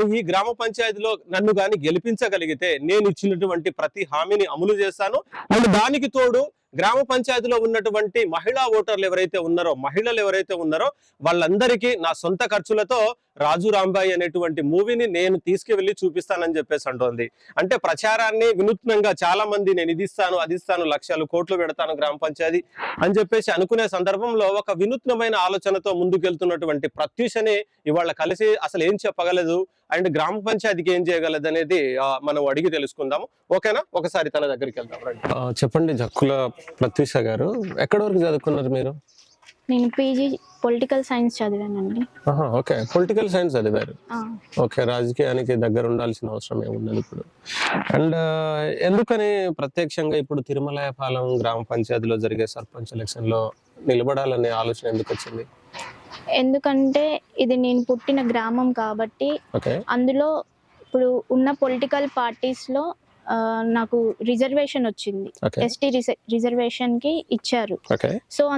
నన్ను ఈ గ్రామ పంచాయతీలో నన్ను గాని గెలిపించగలిగితే నేను ఇచ్చినటువంటి ప్రతి హామీని అమలు చేస్తాను. అండ్ దానికి తోడు గ్రామ పంచాయతీలో ఉన్నటువంటి మహిళా ఓటర్లు ఎవరైతే ఉన్నారో మహిళలు ఎవరైతే ఉన్నారో వాళ్ళందరికీ నా సొంత ఖర్చులతో రాజు రాంబాయి అనేటువంటి మూవీని నేను తీసుకువెళ్ళి చూపిస్తానని చెప్పేసి అంటోంది. అంటే ప్రచారాన్ని వినూత్నంగా చాలా మంది నేను ఇది ఇస్తాను అది ఇస్తాను లక్షలు కోట్లు పెడతాను గ్రామ పంచాయతీ అని చెప్పేసి అనుకునే సందర్భంలో ఒక వినూత్నమైన ఆలోచనతో ముందుకెళ్తున్నటువంటి ప్రత్యూషని ఇవాళ కలిసి అసలు ఏం చెప్పగలదు? అండ్ గ్రామ పంచాయతీకి ఏం చేయగలదు అనేది మనం అడిగి తెలుసుకుందాము. ఓకేనా? ఒకసారి తన దగ్గరికి వెళ్దాం రండి. చెప్పండి జక్కుల ప్రత్యూష గారు. ఎక్కడి వరకు చదువుకున్నారు మీరు? నేను పీజీ పొలిటికల్ సైన్స్ చదివానండి. ఓకే. పొలిటికల్ సైన్స్ చదివారు. ఓకే రాజకీయానికి దగ్గర ఉండాల్సిన అవసరం ఏమున్నది ఇప్పుడు? అండ్ ఎందుకని ప్రత్యక్షంగా ఇప్పుడు తిరుమలయపాలెం గ్రామ పంచాయతీలో జరిగే సర్పంచ్ ఎలక్షన్లో నిలబడాలనే ఆలోచన ఎందుకు వచ్చింది? ఎందుకంటే ఇది నేను పుట్టిన గ్రామం కాబట్టి అందులో ఇప్పుడు ఉన్న పొలిటికల్ పార్టీస్లో ఆ, నాకు రిజర్వేషన్ వచ్చింది. ఎస్టీ రిజర్వేషన్కి ఇచ్చారు. సో